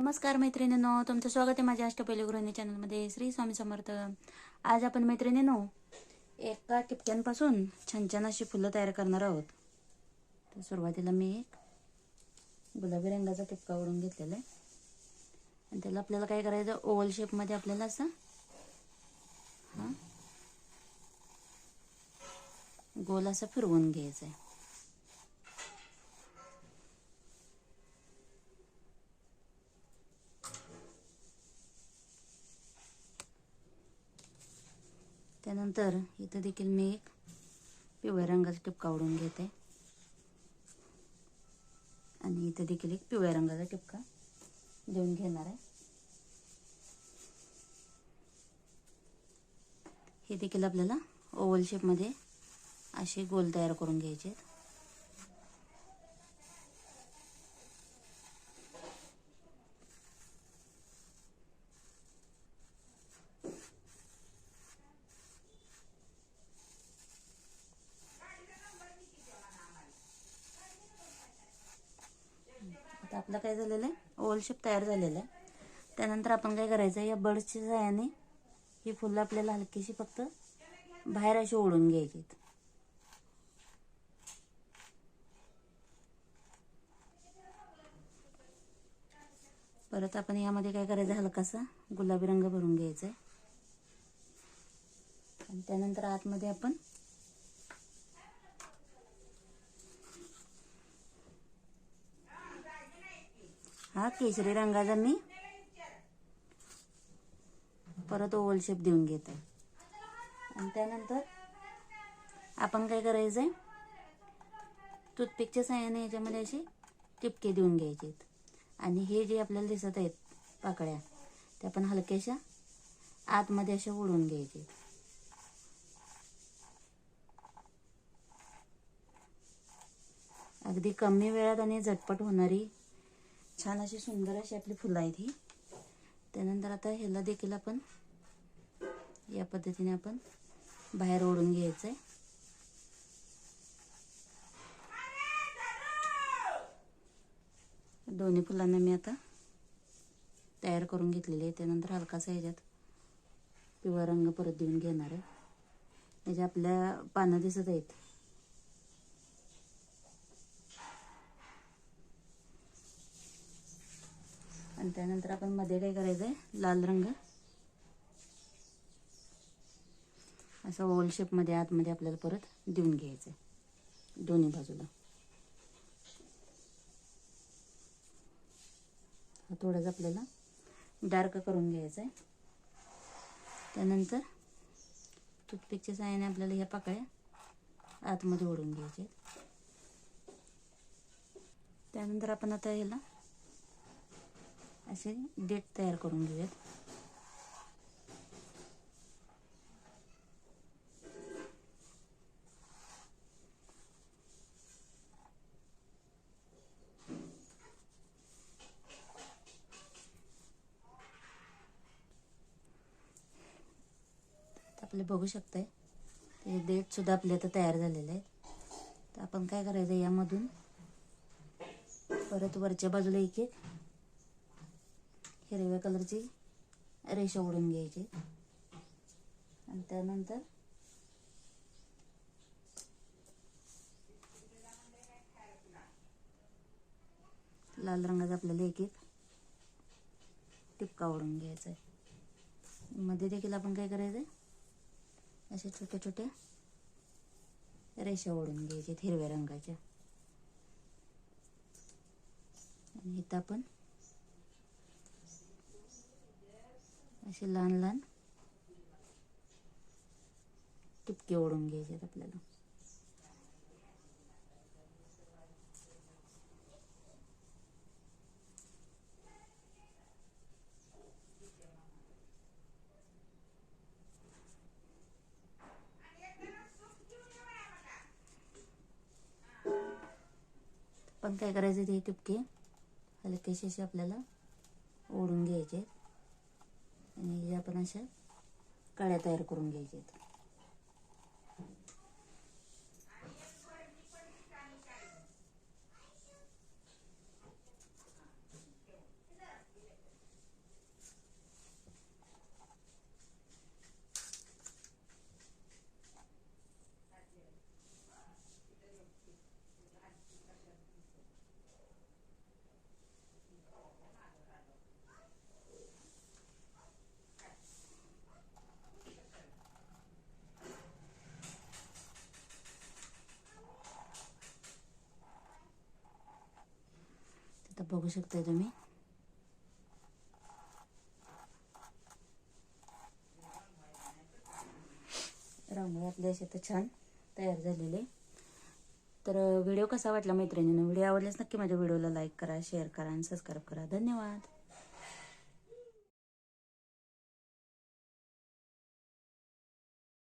नमस्कार मैत्रिणींनो तुमचं स्वागत आहे माझ्या अष्टपैली गृहिणी चॅनलमध्ये. श्री स्वामी समर्थ. आज आपण मैत्रिणींनो एका टिपक्यांपासून छान छान अशी फुलं तयार करणार आहोत. तर सुरुवातीला मी एक गुलाबी रंगाचा टिपका ओढून घेतलेला आहे. आणि त्याला आपल्याला काय करायचं ओव्हल शेपमध्ये आपल्याला असं हां गोल असं फिरवून घ्यायचं आहे त्यानंतर इथं देखील मी एक पिवळ्या रंगाचा टिपका ओढून घेते. आणि इथं देखील एक पिवळ्या रंगाचा टिपका देऊन घेणार आहे. हे देखील आपल्याला ओव्हल शेपमध्ये असे गोल तयार करून घ्यायचे आहेत आता आपलं काय झालेलं आहे? ओव्हल शेप तयार झालेला आहे. त्यानंतर आपण काय करायचं या बर्डची सहाय्याने ही फुलं आपल्याला हलकीशी फक्त बाहेर अशी ओढून घ्यायची परत आपण यामध्ये काय करायचं हलकासा गुलाबी रंग भरून घ्यायचा आहे. आणि त्यानंतर आतमध्ये आपण हा केशरी रंगाचा मी. परत ओव्हल शेप देऊन घेते. आहे आणि त्यानंतर आपण काय करायचं आहे टूथपिकच्या साह्याने याच्यामध्ये अशी टिपके देऊन घ्यायचे आहेत आणि हे जे आपल्याला दिसत आहेत पाकळ्या त्या आपण हलक्याशा आतमध्ये अशा ओढून घ्यायचे अगदी कमी वेळात आणि झटपट होणारी छान अशी सुंदर अशी आपली फुलं आहेत ही. त्यानंतर आता ह्याला देखील आपण या पद्धतीने आपण बाहेर ओढून घ्यायचं आहे दोन्ही फुलांना मी आता तयार करून घेतलेली आहे. त्यानंतर हलकासा ह्याच्यात पिवळा रंग परत देऊन घेणार आहे. म्हणजे आपल्या पानं दिसत आहेत आणि त्यानंतर आपण मध्ये काय करायचं आहे लाल रंग. असं ओल शेपमध्ये आतमध्ये आपल्याला परत देऊन घ्यायचं आहे दोन्ही बाजूला. हा थोडासा आपल्याला डार्क करून घ्यायचं आहे त्यानंतर टूथपिकच्या साहाय्याने आपल्याला ह्या पाकळ्या आतमध्ये ओढून घ्यायच्या त्यानंतर आपण आता ह्याला असे डेट तयार करून घेऊयात. आपले बघू शकताय ते डेट सुद्धा आपले आता तयार झालेले आहेत. तर आपण काय करायचं यामधून परत वरच्या बाजूला एक एक हिरव्या कलरची रेषा ओढून घ्यायची. आणि त्यानंतर लाल रंगाचा आपल्याला एक एक टिपका ओढून घ्यायचा आहे मध्ये देखील आपण काय करायचं आहे अशा छोट्या छोट्या रेषा ओढून घ्यायच्या हिरव्या रंगाच्या. आणि इथं आपण असे लहान लहान टिपके ओढून घ्यायचे आपल्याला. पण काय करायचं ते टिपके हलकेसे असे आपल्याला ओढून घ्यायचे आणि आपण अशा कळ्या तयार करून घ्यायच्या आहेत बघू शकताय तुम्ही. रांगोळी आपल्या शेतात तर छान तयार झालेले. तर व्हिडिओ कसा वाटला मैत्रिणीनं? व्हिडिओ आवडल्यास नक्की माझ्या व्हिडिओला लाईक करा शेअर करा आणि सबस्क्राईब करा. धन्यवाद.